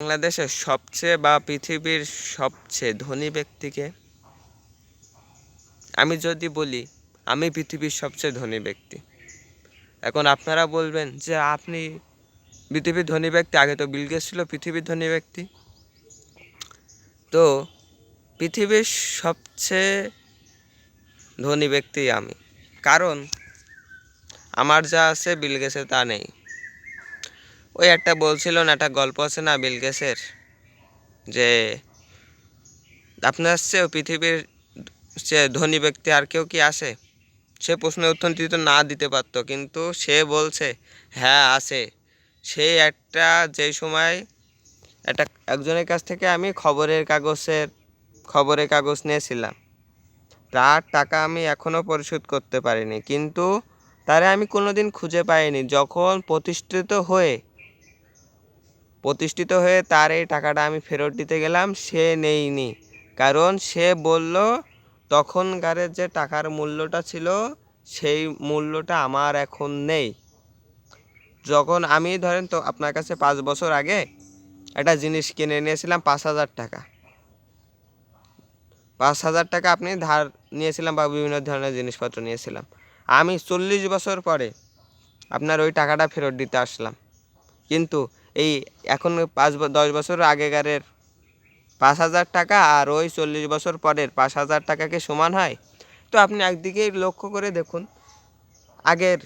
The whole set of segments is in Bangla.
বাংলাদেশের সবচেয়ে বা পৃথিবীর সবচেয়ে ধনী ব্যক্তিকে? আমি যদি বলি, আমি পৃথিবীর সবচেয়ে ধনী ব্যক্তি। এখন আপনারা বলবেন যে আপনি পৃথিবীর ধনী ব্যক্তি, আগে তো বিল গেটস ছিল পৃথিবীর ধনী ব্যক্তি। তো পৃথিবীর সবচেয়ে ধনী ব্যক্তি আমি। কারণ আমার যা আছে বিল গেছে তা নেই। ওই একটা বলছিল না, একটা গল্প আছে না বিল গেছের যে আপনার চেয়েও পৃথিবীর চেয়ে ধনী ব্যক্তি আর কেউ কি আছে? সে প্রশ্নের উত্তর দিতে না দিতে পারতো, কিন্তু সে বলছে হ্যাঁ আছে। সেই একটা যেই সময় একটা একজনের কাছ থেকে আমি খবরের কাগজের, খবরের কাগজ নিয়েছিলাম। তার টাকা আমি এখনও পরিশোধ করতে পারিনি, কিন্তু তারে আমি কোনো দিন খুঁজে পাইনি। যখন প্রতিষ্ঠিত হয়ে প্রতিষ্ঠিত হয়ে তার এই টাকাটা আমি ফেরত দিতে গেলাম, সে নেইনি। কারণ সে বলল তখনকারের যে টাকার মূল্যটা ছিল, সেই মূল্যটা আমার এখন নেই। যখন আমি, ধরেন তো আপনার কাছে পাঁচ বছর আগে একটা জিনিস কিনে নিয়েছিলাম, পাঁচ হাজার টাকা। পাঁচ হাজার টাকা আপনি ধার নিয়েছিলাম বা বিভিন্ন ধরনের জিনিসপত্র নিয়েছিলাম। আমি চল্লিশ বছর পরে আপনার ওই টাকাটা ফেরত দিতে আসলাম। কিন্তু এই এখন পাঁচ দশ বছর আগেকারের পাঁচ হাজার টাকা আর ওই চল্লিশ বছর পরের পাঁচ হাজার টাকাকে সমান হয়। তো আপনি একদিকে লক্ষ্য করে দেখুন, আগের,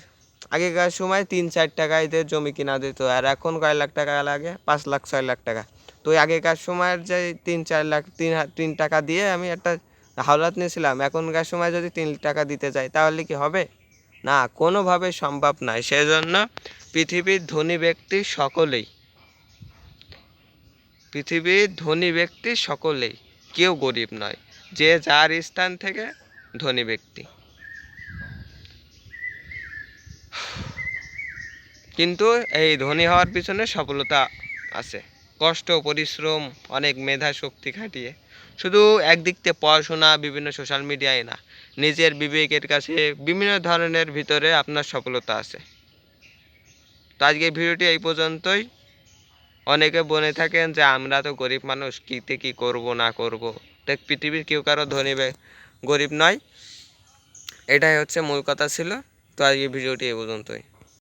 আগেকার সময় তিন চার টাকায় জমি কিনা দিত আর এখন কয় লাখ টাকা লাগে? পাঁচ লাখ, ছয় লাখ টাকা। তো আগেকার সময়ের যে তিন, চার লাখ, তিন তিন টাকা দিয়ে আমি একটা হাওলাত নিয়েছিলাম। এখনকার সময় যদি তিন টাকা দিতে যাই তাহলে কি হবে? না, কোনোভাবে সম্ভব নয়। সেজন্য পৃথিবীর ধনী ব্যক্তি সকলেই পৃথিবীর ধনী ব্যক্তি সকলেই, কেউ গরিব নয়, যে যার স্থান থেকে ধনী ব্যক্তি। কিন্তু এই ধনী হওয়ার পিছনে সফলতা আছে। কষ্ট, পরিশ্রম, অনেক মেধা, শক্তি খাটিয়ে। শুধু একদিক থেকে পড়াশোনা, বিভিন্ন সোশ্যাল মিডিয়ায় না, নিজের বিবেকের কাছে বিভিন্ন ধরনের ভিতরে আপনার সফলতা আছে। তো আজকে ভিডিওটি এই পর্যন্তই। অনেকে বলে থাকেন যে, আমরা তো গরিব মানুষ, কীতে কী করব, না করব? দেখ, পৃথিবীর কেউ কারও ধনী গরিব নয়। এটাই হচ্ছে মূল কথা ছিল। তো আজকে ভিডিওটি এই পর্যন্তই।